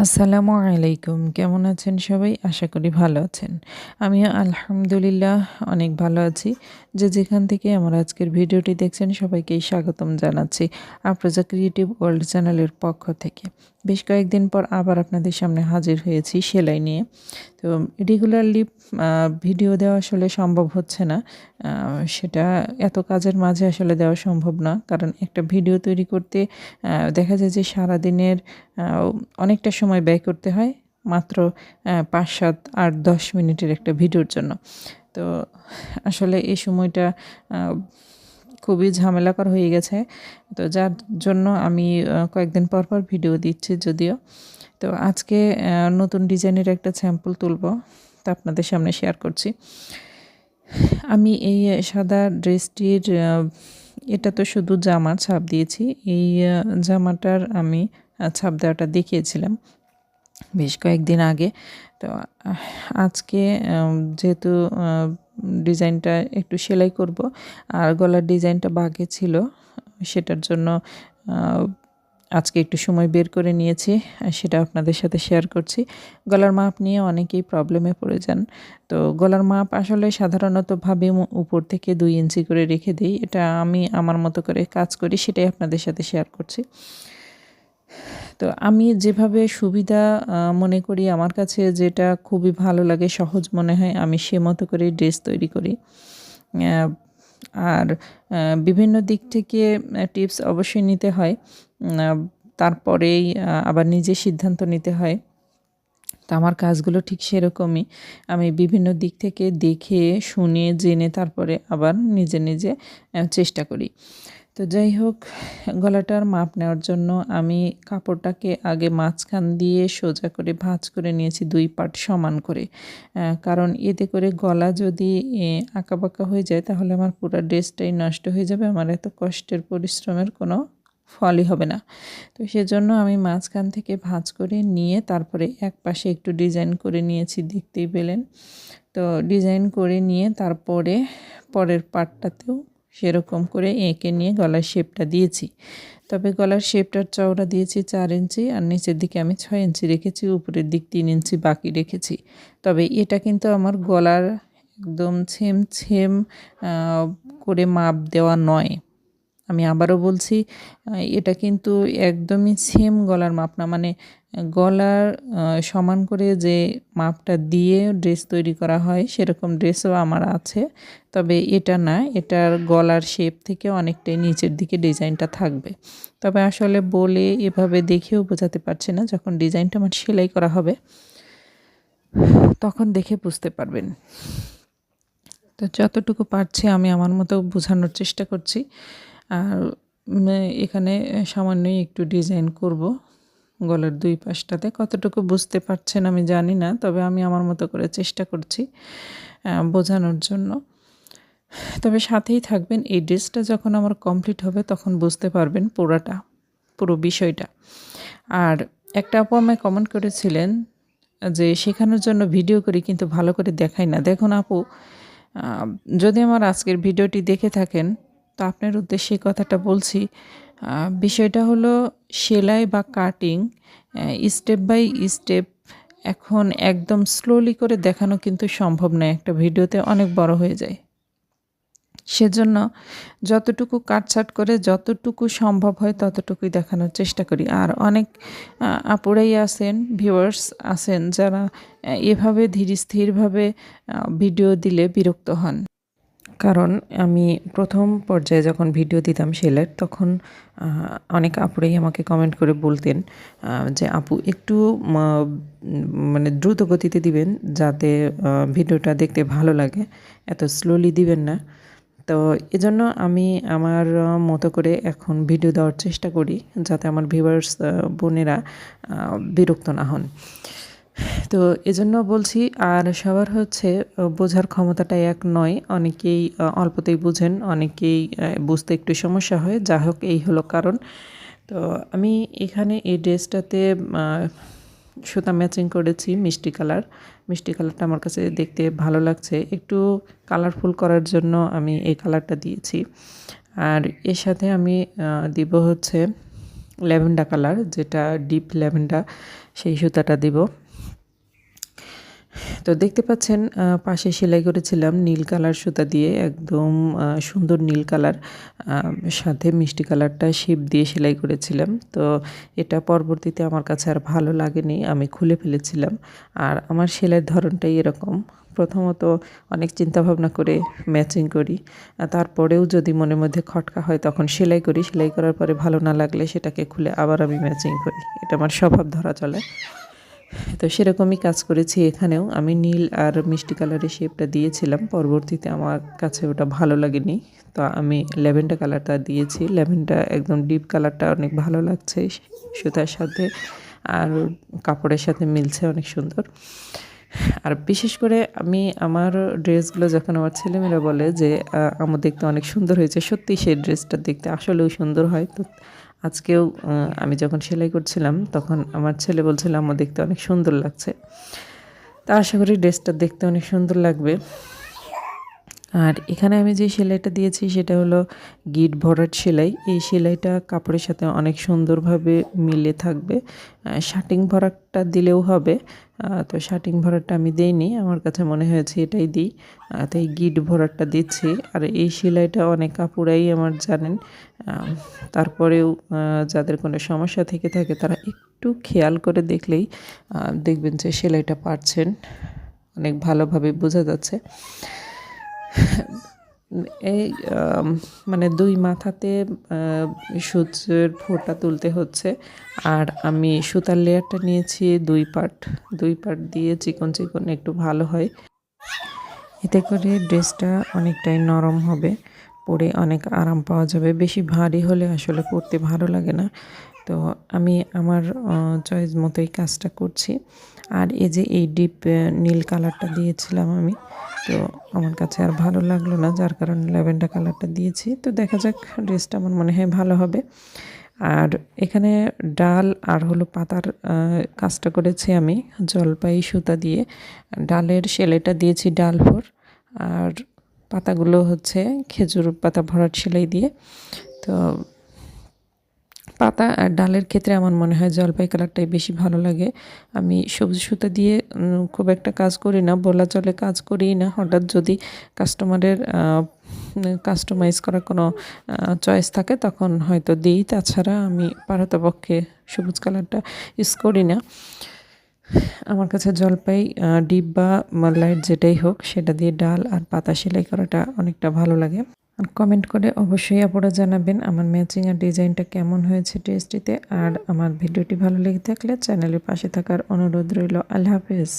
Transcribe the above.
আসসালামু আলাইকুম। কেমন আছেন সবাই? আশা করি ভালো আছেন। আমিও আলহামদুলিল্লাহ অনেক ভালো আছি। যে যেখান থেকে আমার আজকের ভিডিওটি দেখছেন, সবাইকেই স্বাগতম জানাচ্ছি আফরোজা ক্রিয়েটিভ ওয়ার্ল্ড চ্যানেলের পক্ষ থেকে। বেশ কয়েকদিন পর আবার আপনাদের সামনে হাজির হয়েছি সেলাই নিয়ে। তো রেগুলারলি ভিডিও দেওয়া আসলে সম্ভব হচ্ছে না। সেটা এত কাজের মাঝে আসলে দেওয়া সম্ভব না। কারণ একটা ভিডিও তৈরি করতে দেখা যায় যে সারাদিনের অনেকটা সময় ব্যয় করতে হয়, মাত্র পাঁচ সাত আট দশ মিনিটের একটা ভিডিওর জন্য। তো আসলে এই সময়টা খুবই ঝামেলাকর হয়ে গেছে। তো যার জন্য আমি কয়েকদিন পর পর ভিডিও দিচ্ছি যদিও। তো আজকে নতুন ডিজাইনের একটা স্যাম্পল তুলব, তা আপনাদের সামনে শেয়ার করছি। আমি এই সাদা ড্রেসটির এটা তো শুধু জামা ছাপ দিয়েছি। এই জামাটার আমি ছাপ দেওয়াটা দেখিয়েছিলাম বেশ কয়েকদিন আগে। তো, আজকে যেহেতু ডিজাইনটা একটু সেলাই করব, আর গলার ডিজাইনটা বাগে ছিল, সেটার জন্য আজকে একটু সময় বের করে নিয়েছি সেটা আপনাদের সাথে শেয়ার করছি। গলার মাপ নিয়ে অনেকেই প্রবলেমে পড়ে যান। তো, গলার মাপ আসলে সাধারণতভাবে উপর থেকে দুই ইঞ্চি করে রেখে দিই, এটা আমি আমার মতো করে কাজ করি, সেটাই আপনাদের সাথে শেয়ার করছি। তো আমি যেভাবে সুবিধা মনে করি, আমার কাছে যেটা খুবই ভালো লাগে, সহজ মনে হয়, আমি সে মতো করে ড্রেস তৈরি করি। আর বিভিন্ন দিক থেকে টিপস অবশ্যই নিতে হয়। তারপরেই আবার নিজে সিদ্ধান্ত নিতে হয়। তো আমার কাজগুলো ঠিক সেরকমই। আমি বিভিন্ন দিক থেকে দেখে, শুনে, জেনে, তারপরে আবার নিজে নিজে চেষ্টা করি। তো যাই হোক গলাটার মাপ নেওয়ার জন্য আমি কাপড়টাকে আগে মাঝখান দিয়ে সোজা করে ভাঁজ করে নিয়েছি দুই পাট সমান করে। কারণ এতে করে গলা যদি আঁকাবাঁকা হয়ে যায়, তাহলে আমার পুরো ড্রেসটাই নষ্ট হয়ে যাবে, আমার এত কষ্টের পরিশ্রমের কোনো ফলই হবে না। তো সেজন্য আমি মাঝখান থেকে ভাঁজ করে নিয়ে তারপরে এক পাশে একটু ডিজাইন করে নিয়েছি, দেখতেই পেলেন। তো ডিজাইন করে নিয়ে তারপরে পরের পার্টটাতেও সেরকম করে এঁকে নিয়ে গলার শেপটা দিয়েছি। তবে গলার শেপটার চওড়া দিয়েছি চার ইঞ্চি আর নিচের দিকে আমি ছয় ইঞ্চি রেখেছি, উপরের দিক তিন ইঞ্চি বাকি রেখেছি। তবে এটা কিন্তু আমার গলার একদম ছেম ছেম করে মাপ দেওয়া নয়। আমি আবারও বলছি এটা কিন্তু একদমই সেম গলার মাপ না। মানে গলার সমান করে যে মাপটা দিয়ে ড্রেস তৈরি করা হয়, সেরকম ড্রেসও আমার আছে। তবে এটা না, এটার গলার শেপ থেকে অনেকটাই নিচের দিকে ডিজাইনটা থাকবে। তবে আসলে বলে এভাবে দেখেও বোঝাতে পারছে না, যখন ডিজাইনটা আমার সেলাই করা হবে, তখন দেখে বুঝতে পারবেন। তো যতটুকু পারছি আমি আমার মতো বোঝানোর চেষ্টা করছি। আর এখানে সামান্যই একটু ডিজাইন করব গলার দুই পাশটাতে। কতটুকু বুঝতে পারছেন আমি জানি না, তবে আমি আমার মতো করে চেষ্টা করছি বোঝানোর জন্য। তবে সাথেই থাকবেন, এই ড্রেসটা যখন আমার কমপ্লিট হবে তখন বুঝতে পারবেন পুরাটা, পুরো বিষয়টা। আর একটা আপু আমায় কমেন্ট করেছিলেন যে, শেখানোর জন্য ভিডিও করি কিন্তু ভালো করে দেখাই না। দেখুন আপু যদি আমার আজকের ভিডিওটি দেখে থাকেন তো আপনার উদ্দেশ্যে কথাটা বলছি। বিষয়টা হলো সেলাই বা কাটিং স্টেপ বাই স্টেপ এখন একদম স্লোলি করে দেখানো কিন্তু সম্ভব নয়। একটা ভিডিওতে অনেক বড় হয়ে যায়। সেজন্য যতটুকু কাটছাট করে যতটুকু সম্ভব হয় ততটুকুই দেখানোর চেষ্টা করি। আর অনেক আপুরাই আছেন ভিউয়ার্স আছেন যারা এভাবে ধীর স্থিরভাবে ভিডিও দিলে বিরক্ত হন। কারণ আমি প্রথম পর্যায়ে যখন ভিডিও দিতাম সেলের, তখন অনেক আপুরাই আমাকে কমেন্ট করে বলতেন যে আপু একটু মানে দ্রুত গতিতে দিবেন যাতে ভিডিওটা দেখতে ভালো লাগে, এত স্লোলি দিবেন না। তো এজন্য আমি আমার মতো করে এখন ভিডিও দেওয়ার চেষ্টা করি, যাতে আমার ভিউয়ার্স বোনেরা বিরক্ত না হন। তো এজন্য বলছি, আর সবার হচ্ছে বোঝার ক্ষমতাটা এক নয়। অনেকেই অল্পতেই বুঝেন, অনেকেই বুঝতে একটু সমস্যা হয়। যা হোক, এই হলো কারণ। তো আমি এখানে এই ড্রেসটাতে সুতা ম্যাচিং করেছি মিষ্টি কালার। মিষ্টি কালারটা আমার কাছে দেখতে ভালো লাগছে। একটু কালারফুল করার জন্য আমি এই কালারটা দিয়েছি। আর এর সাথে আমি দিব হচ্ছে ল্যাভেন্ডার কালার, যেটা ডিপ ল্যাভেন্ডার, সেই সুতাটা দিব। তো দেখতে পাচ্ছেন পাশে সেলাই করেছিলাম নীল কালার সুতা দিয়ে, একদম সুন্দর নীল কালার সাথে মিষ্টি কালারটা শেপ দিয়ে সেলাই করেছিলাম। তো এটা পরবর্তীতে আমার কাছে আর ভালো লাগেনি, আমি খুলে ফেলেছিলাম। আর আমার সেলাইয়ের ধরনটাই এরকম। প্রথমত অনেক চিন্তা ভাবনা করে ম্যাচিং করি তারপরেও যদি মনের মধ্যে খটকা হয় তখন সেলাই করি। সেলাই করার পরে ভালো না লাগলে সেটাকে খুলে আবার আমি ম্যাচিং করি। এটা আমার স্বভাব ধরা চলে। তো সেরকমই কাজ করেছি এখানেও। আমি নীল আর মিষ্টি কালারের শেপটা দিয়েছিলাম। পরবর্তীতে আমার কাছে ওটা ভালো লাগেনি। তো আমি ল্যাভেন্ডার কালারটা দিয়েছি। ল্যাভেন্ডার একদম ডিপ কালারটা অনেক ভালো লাগছে। সুতার সাথে আর কাপড়ের সাথে মিলছে অনেক সুন্দর। আর বিশেষ করে আমি আমার ড্রেসগুলো যখন আমার ছেলেমেয়েরা বলে যে আমার দেখতে অনেক সুন্দর হয়েছে সত্যি সেই ড্রেসটা দেখতে আসলেও সুন্দর হয়। তো আজকেও আমি যখন সেলাই করছিলাম, তখন আমার ছেলে বলছিল আমার দেখতে অনেক সুন্দর লাগছে। তা আশা করি ড্রেসটা দেখতে অনেক সুন্দর লাগবে। আর এখানে আমি যে সেলাইটা দিয়েছি সেটা হলো গিট ভরাট সেলাই। এই সেলাইটা কাপড়ের সাথে অনেক সুন্দরভাবে মিলে থাকবে। শার্টিং ভরাটটা দিলেও হবে। তো শার্টিং ভরাটটা আমি দেইনি, আমার কাছে মনে হয়েছে এটাই দিই। তাই গিট ভরাটটা দিচ্ছি। আর এই সেলাইটা অনেক কাপড়াই আমার জানেন। তারপরেও যাদের কোনো সমস্যা থেকে থাকে তারা একটু খেয়াল করে দেখলেই দেখবেন যে সেলাইটা পারছেন। অনেক ভালোভাবে বোঝা যাচ্ছে। এই মানে দুই মাথাতে সূর্যের ফোঁটা তুলতে হচ্ছে। আর আমি সুতার লেয়ারটা নিয়েছি, দুই পার্ট দুই পার্ট দিয়ে চিকন চিকন একটু ভালো হয়। এতে করে ড্রেসটা অনেকটাই নরম হবে, পরে অনেক আরাম পাওয়া যাবে। বেশি ভারী হলে আসলে পরতে ভালো লাগে না। তো আমি আমার চয়েস মতোই কাজটা করছি। আর এই যে এই ডিপ নীল কালারটা দিয়েছিলাম আমি তো আমার কাছে আর ভালো লাগল না, যার কারণে ল্যাভেন্ডার কালারটা দিয়েছি। তো দেখা যাক, ড্রেসটা আমার মনে হয় ভালো হবে। আর এখানে ডাল আর হলো পাতার কাজটা করেছি আমি, জলপাই সুতা দিয়ে। ডালের সেলাইটা দিয়েছি ডাল ভর, আর পাতাগুলো হচ্ছে খেজুর পাতা ভরাট সেলাই দিয়ে। তো পাতা আর ডালের ক্ষেত্রে আমার মনে হয় জলপাই কালারটাই বেশি ভালো লাগে। আমি সবজি সুতা দিয়ে খুব একটা কাজ করি না, বলা চলে কাজ করি না। হঠাৎ যদি কাস্টমারের কাস্টমাইজ করা কোনো চয়েস থাকে, তখন হয়তো দিই। তাছাড়া আমি পারতপক্ষে সবুজ কালারটা ইউজ করি না। আমার কাছে জলপাই ডিপ বা লাইট যেটাই হোক, সেটা দিয়ে ডাল আর পাতা সেলাই করাটা অনেকটা ভালো লাগে। কমেন্ট করে অবশ্যই আপনারা জানাবেন আমার ম্যাচিং আর ডিজাইনটা কেমন হয়েছে ড্রেসটিতে আর আমার ভিডিওটি ভালো লেগে থাকলে চ্যানেলের পাশে থাকার অনুরোধ রইল। আল্লাহ হাফেজ।